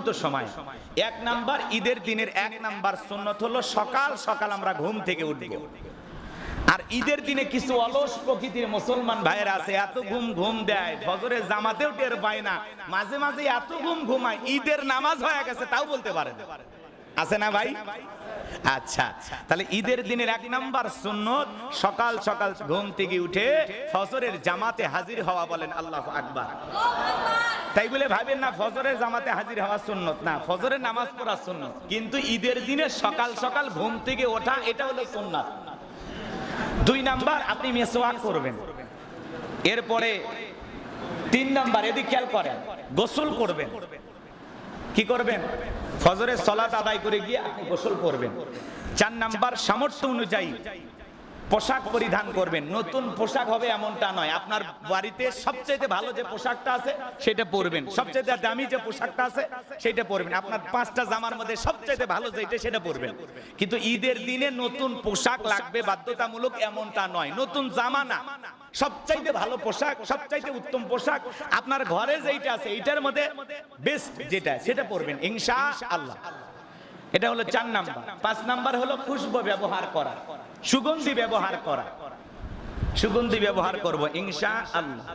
দ্রুত সময়। এক নাম্বার ঈদের দিনের এক নাম্বার সুন্নত হলো সকাল সকাল আমরা ঘুম থেকে উঠব। আর ঈদের দিনে কিছু অলস প্রকৃতির মুসলমান ভাইয়েরা আছে, এত ঘুম ঘুম দেয়, ফজরে জামাতেও টের পায় না, মাঝে মাঝে এত ঘুম ঘুমায়, ঈদের নামাজ হয়ে গেছে তাও বলতে পারে আছে না ভাই? আচ্ছা তাহলে ঈদের দিনের এক নাম্বার সুন্নত সকাল সকাল ঘুম থেকে উঠে ফজরের জামাতে হাজির হওয়া বলেন আল্লাহ আকবার। তাই বলে ভাবেন না ফজরের জামাতে হাজির হওয়া সুন্নত। না ফজরের নামাজ পড়া সুন্নত। কিন্তু ঈদের দিনে সকাল সকাল ঘুম থেকে ওঠা এটা হলো সুন্নাত। দুই নাম্বার আপনি মেসোয়াক করবেন। এরপরে তিন নাম্বার এদিক খেয়াল করেন গোসল করবেন। কি করবেন? ফজরের সলাত আদায় করে গিয়ে আপনি গোসল করবেন। চার নাম্বার সামর্থ্য অনুযায়ী পোশাক পরিধান করবেন। নতুন পোশাক হবে এমনটা নয়। আপনার বাড়িতে সবচেয়ে ভালো যে পোশাকটা আছে, সেটা পরবেন। সবচেয়ে দামি যে পোশাকটা আছে, সেটা পরবেন। আপনার পাঁচটা জামার মধ্যে সবচেয়ে ভালো যেটা, সেটা পরবেন। কিন্তু ঈদের দিনে নতুন পোশাক লাগবে, বাধ্যতামূলক, এমনটা নয়। নতুন জামা না। সবচাইতে ভালো পোশাক, সবচাইতে উত্তম পোশাক আপনার ঘরে যেইটা আছে, এইটার মধ্যে বেস্ট যেটা, সেটা পরবেন ইনশা আল্লাহ এটা হলো চার নাম্বার। পাঁচ নাম্বার হলো খুশবু ব্যবহার করা, সুগন্ধি ব্যবহার করা। সুগন্ধি ব্যবহার করব ইনশা আল্লাহ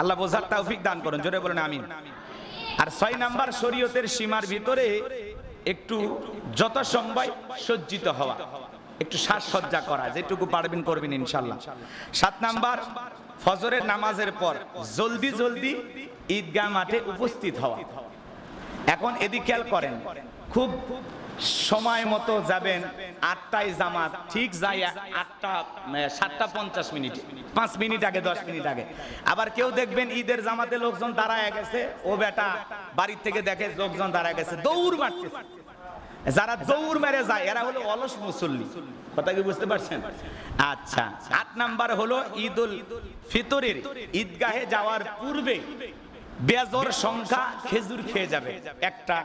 আল্লাহ বোঝার তৌফিক দান করুন, জোরে বলেন, আমিন। আর ছয় নাম্বার, শরীয়তের সীমার ভিতরে একটু যত সম্ভব সজ্জিত হওয়া। একটু সাজসজ্জা করা, যেটুকু পারবেন করবেন ইনশাল্লাহ। সাত নাম্বার, ফজরের নামাজের পর জলদি জলদি ঈদগাহ মাঠে উপস্থিত হওয়া। এখন এদিক খেয়াল করেন, খুব সময় মতো যাবেন, আটটায় জামাত, ঠিক যাই আটটা সাতটা পঞ্চাশ মিনিট, পাঁচ মিনিট আগে, দশ মিনিট আগে। আবার কেউ দেখবেন ঈদের জামাতে লোকজন দাঁড়ায় গেছে, ও বেটা বাড়ির থেকে দেখে লোকজন দাঁড়ায় গেছে, দৌড় মারতেছে। যারা দৌড় মেরে যায়, এরা হলো অলস মুসল্লি। কথা কি বুঝতে পারছেন? আচ্ছা আট নাম্বার হলো ঈদুল ফিতরের ঈদগাহে যাওয়ার পূর্বে বেজর সংখ্যা খেজুর খেয়ে যাবে। একটা,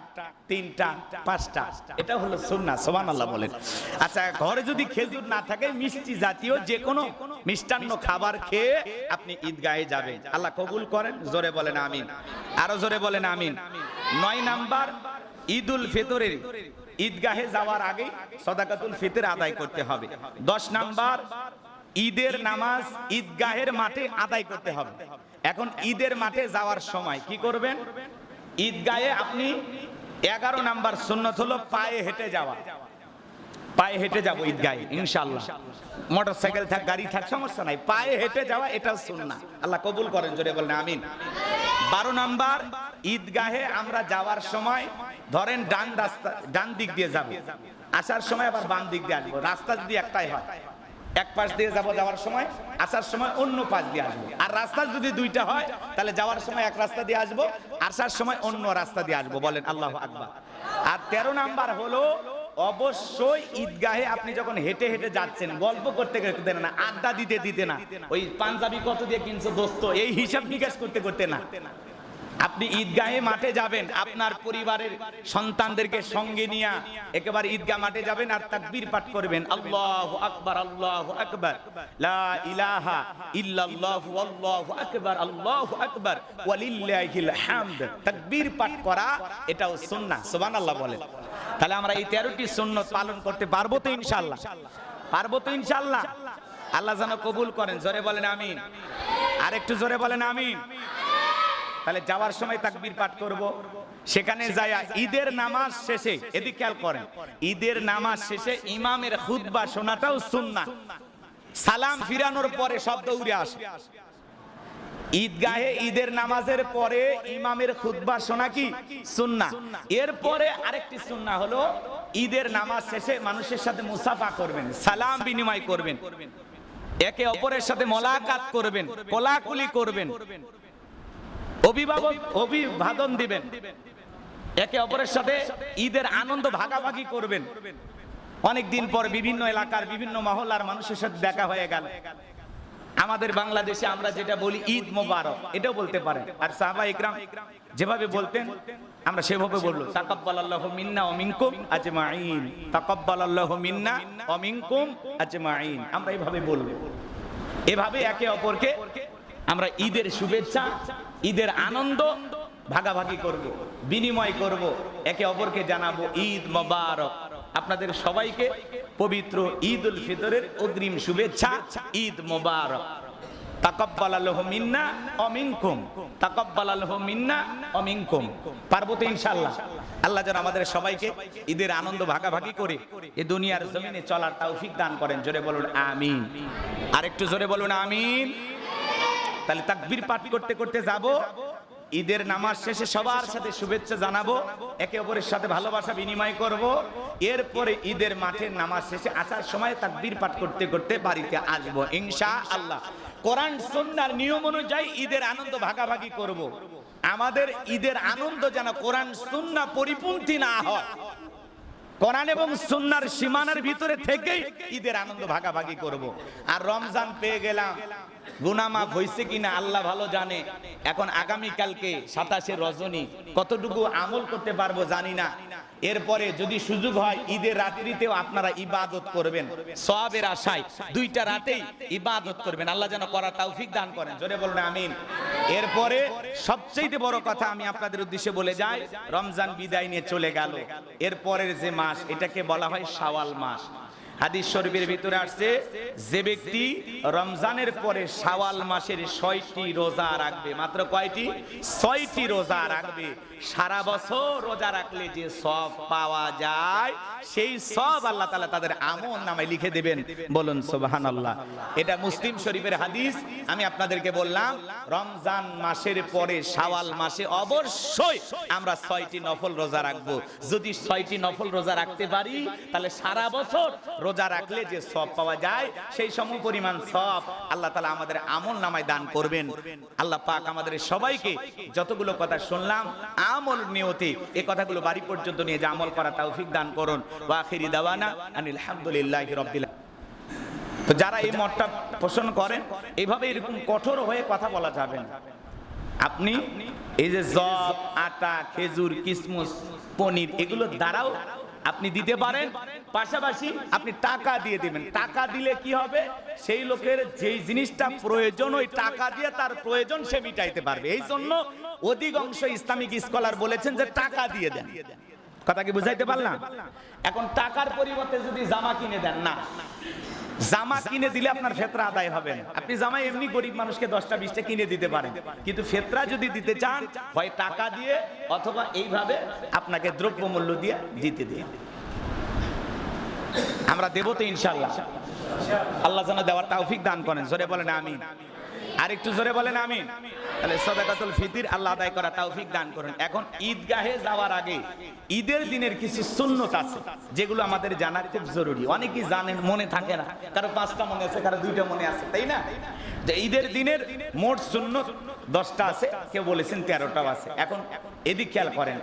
তিনটা, পাঁচটা। এটা হলো সুন্নাহ, সুবহানাল্লাহ বলেন। আচ্ছা ঘরে যদি খেজুর না থাকে, মিষ্টি জাতীয় যে কোনো মিষ্টান্ন খাবার খেয়ে আপনি ঈদগাহে যাবেন। আল্লাহ কবুল করেন, জোরে বলেন আমিন। আরও জোরে বলেন আমিন। নয় নাম্বার, ঈদুল ফিতরের ঈদগাহে যাওয়ার আগে সদাকাতুল ফিতর আদায় করতে হবে। দশ নাম্বার, ঈদের নামাজ ঈদগাহের মাঠে আদায় করতে হবে। এখন ঈদের মাঠে যাওয়ার সময় কি করবেন? ঈদগাহে আপনি এগারো নাম্বার সুন্নত হলো পায়ে হেঁটে যাওয়া। পায়ে হেঁটে যাব ঈদগাহে ইনশাল্লাহ মোটর সাইকেল থাক, গাড়ি থাক, সমস্যা নাই। পায়ে হেঁটে যাওয়া এটাও সুন্নাহ। আল্লাহ কবুল করেন, জোরে বলেন, আমিন। বারো নাম্বার, ঈদগাহে আমরা যাওয়ার সময় ধরেন ডান রাস্তা, ডান দিক দিয়ে যাব। আসার সময় আবার বাম দিক দিয়ে আসব। রাস্তা যদি একটাই হয়, এক পাশ দিয়ে যাব যাওয়ার সময়, আসার সময় অন্য পাশ দিয়ে আসব। আর রাস্তা যদি দুইটা হয়, তাহলে যাওয়ার সময় এক রাস্তা দিয়ে আসব, আসার সময় অন্য রাস্তা দিয়ে আসব। বলেন আল্লাহ আকবার। আর তেরো নাম্বার হলো, অবশ্যই ঈদগাহে আপনি যখন হেঁটে হেঁটে যাচ্ছেন, গল্প করতে করতে না, আড্ডা দিতে দিতে না। ওই পাঞ্জাবি কত দিয়ে কিনছো দোস্ত, এই হিসাব নিকাশ করতে করতে না। আপনি ঈদগাহে মাঠে যাবেন, আপনার পরিবারের সন্তানদেরকে সঙ্গে নিয়ে একেবারে ঈদগাহ মাঠে যাবেন আর তাকবীর পাঠ করবেন। আল্লাহু আকবার আল্লাহু আকবার। লা ইলাহা ইল্লাল্লাহু, আল্লাহু আকবার আল্লাহু আকবার। ওয়ালিল্লাহিল হামদ। তাকবীর পাঠ করা, এটাও সুন্নাহ, সুবহানাল্লাহ বলেন। তাহলে আমরা এই 13টি সুন্নাত পালন করতে পারব তো ইনশাআল্লাহ? পারব তো ইনশাআল্লাহ? আল্লাহ যেন কবুল করেন, জোরে বলেন আমিন। আর একটু জোরে বলেন আমিন। তাহলে যাওয়ার সময় তাকবির পাঠ করব। সেখানে যায় ঈদের নামাজ শেষে, এদিক খেয়াল করেন, ঈদের নামাজ শেষে ইমামের খুতবা শোনাটাও সুন্নাহ। সালাম ফিরানোর পরে শব্দ উড়ে আসে। ঈদগাহে ঈদের নামাজের পরে ইমামের খুতবা শোনা কি? সুন্নাহ। এরপরে আরেকটি সুন্না হলো, ঈদের নামাজ শেষে মানুষের সাথে মুসাফা করবেন, সালাম বিনিময় করবেন, একে অপরের সাথে মোলাকাত করবেন, কোলাকুলি করবেন। অভিভাবক অভিবাদন দিবেন। একে অপরের সাথে ঈদের আনন্দ ভাগাভাগি করবেন। অনেক দিন পর বিভিন্ন এলাকার বিভিন্ন মহল্লার মানুষের সাথে দেখা হয়ে গেল। আমাদের বাংলাদেশে আমরা যেটা বলি ঈদ মোবারক, এটাও বলতে পারেন। আর সাহাবা ইকরাম যেভাবে বলতেন, আমরা সেভাবে বলল তাকাব্বাল আল্লাহ মিন্না অমিনকুম আজমাইন তাকাব্বাল আল্লাহ মিন্না অমিনকুম আজমাইন আমরা এইভাবে বলব। এভাবে একে অপরকে আমরা ঈদের শুভেচ্ছা, ঈদের আনন্দ ভাগাভাগি করব, বিনিময় করব, একে অপরকে জানাব ঈদ মোবারক। আপনাদের সবাইকে পবিত্র ঈদ উল ফিতরের অগ্রিম শুভেচ্ছা, ঈদ মোবারক। পারব তো আল্লাহ আমাদের সবাইকে ঈদের আনন্দ ভাগাভাগি করে দুনিয়ার দান করেন। জোরে বলুন, আমিন। আরেকটু জোরে বলুন, আমিন। তাহলে তাকবীর পাঠ করতে করতে যাব। ঈদের নামাজ শেষে সবার সাথে শুভেচ্ছা জানাব। একে অপরের সাথে ভালোবাসা বিনিময় করব। এরপরে ঈদের মাঠে নামাজ শেষে আসার সময় তাকবীর পাঠ করতে করতে বাড়িতে আসব ইনশা আল্লাহ কোরআন, সুন্নার নিয়ম অনুযায়ী ঈদের আনন্দ ভাগাভাগি করব। আমাদের ঈদের আনন্দ যেন কোরআন, সুন্না পরিপন্থী না হয়। কোরআন এবং সুন্নার সীমানার ভিতরে থেকেই ঈদের আনন্দ ভাগাভাগি করব। আর রমজান পেয়ে গেলাম। গুনামাফ হয়েছে কিনা আল্লাহ ভালো জানে। এখন আগামী কালকে সাতাশে রজনী, কতটুকু আমল করতে পারব জানি না। এরপরে যদি সুযোগ হয়, ঈদের রাত্রিতেও আপনারা ইবাদত করবেন। সবের আশায় দুইটা রাতেই ইবাদত করবেন। আল্লাহ যেন করা তৌফিক দান করেন। জোরে বলবেন আমিন। এরপরে সবচেয়ে বড় কথা আমি আপনাদের উদ্দেশ্যে বলে যাই, রমজান বিদায় নিয়ে চলে গেল। এরপরের যে মাস, এটাকে বলা হয় শাওয়াল মাস। হাদিস শরীফের ভিতরে আসছে, যে ব্যক্তি রমজানের পরে শাওয়াল মাসের ছয়টি রোজা রাখবে, মাত্র কয়টি? ছয়টি রোজা রাখবে। সারা বছর রোজা রাখলে যে সব পাওয়া যায়, সেই সব আল্লাহ তাআলা তাদের আমল নামে লিখে দেবেন। বলুন, সুবহানাল্লাহ। এটা মুসলিম শরীফের হাদিস, আমি আপনাদেরকে বললাম, রমজান মাসের পরে শাওয়াল মাসে অবশ্যই আমরা ছয়টি নফল রোজা রাখব। যদি ছয়টি নফল রোজা রাখতে পারি, তাহলে সারা বছর রোজা রাখলে যে সব পাওয়া যায়, সেই সম পরিমাণ সব আল্লাহ তালা আমাদের আমল নামায় দান করবেন। আল্লাহ পাক আমাদের সবাইকে যতগুলো কথা শুনলাম, আমল নিয়তে এ কথাগুলো বাড়ি পর্যন্ত নিয়ে যে আমল করা তৌফিক দান করুন। ওয়াখিরি দাওয়ানা আনিল হামদুলিল্লাহি রাব্বিল তো যারা এই মতটা পোষণ করেন এইভাবে এরকম কঠোর হয়ে কথা বলা যাবে না। আপনি এই যে জব, আটা, খেজুর, কিসমুস, পনির, এগুলো দ্বারাও আপনি দিতে পারেন, পাশাপাশি আপনি টাকা দিয়ে দিবেন। টাকা দিলে কি হবে? সেই লোকের যেই জিনিসটা প্রয়োজন, ওই টাকা দিয়ে তার প্রয়োজন সে মিটাইতে পারবে। এই জন্য অধিকাংশ ইসলামিক স্কলার বলেছেন যে টাকা দিয়ে দেন। কথা কি বুঝাইতে পারলাম? এখন টাকার পরিবর্তে যদি জামা কিনে দেন না। জামা কিনে দিলে আপনার ফেতরা আদায় হবে। আপনি জামা এমনি গরিব মানুষকে দশটা বিশটা কিনে দিতে পারেন। কিন্তু ফেতরা যদি দিতে চান হয় টাকা দিয়ে অথবা এইভাবে আপনাকে দ্রব্যমূল্য দিয়ে দিতে দিয়ে। আমরা দেবো তো ইনশাল্লাহ আল্লাহ যেন দেওয়ার তৌফিক দান করেন। জোরে বলেন আমিন। আর একটু জোরে বলেন আমি তাহলে সদাকাতুল ফিতির আল্লাহ আদায় করা তৌফিক দান করেন। এখন ঈদগাহে যাওয়ার আগে ঈদের দিনের কিছু সুন্নত আছে, যেগুলো আমাদের জানা খুব জরুরি। অনেকেই জানেন, মনে থাকে না। কারও পাঁচটা মনে আছে, কারও দুইটা মনে আছে, তাই না? যে ঈদের দিনের মোট সুন্নত দশটা আছে, কেউ বলেছেন তেরোটাও আছে। এখন এদিক খেয়াল করেন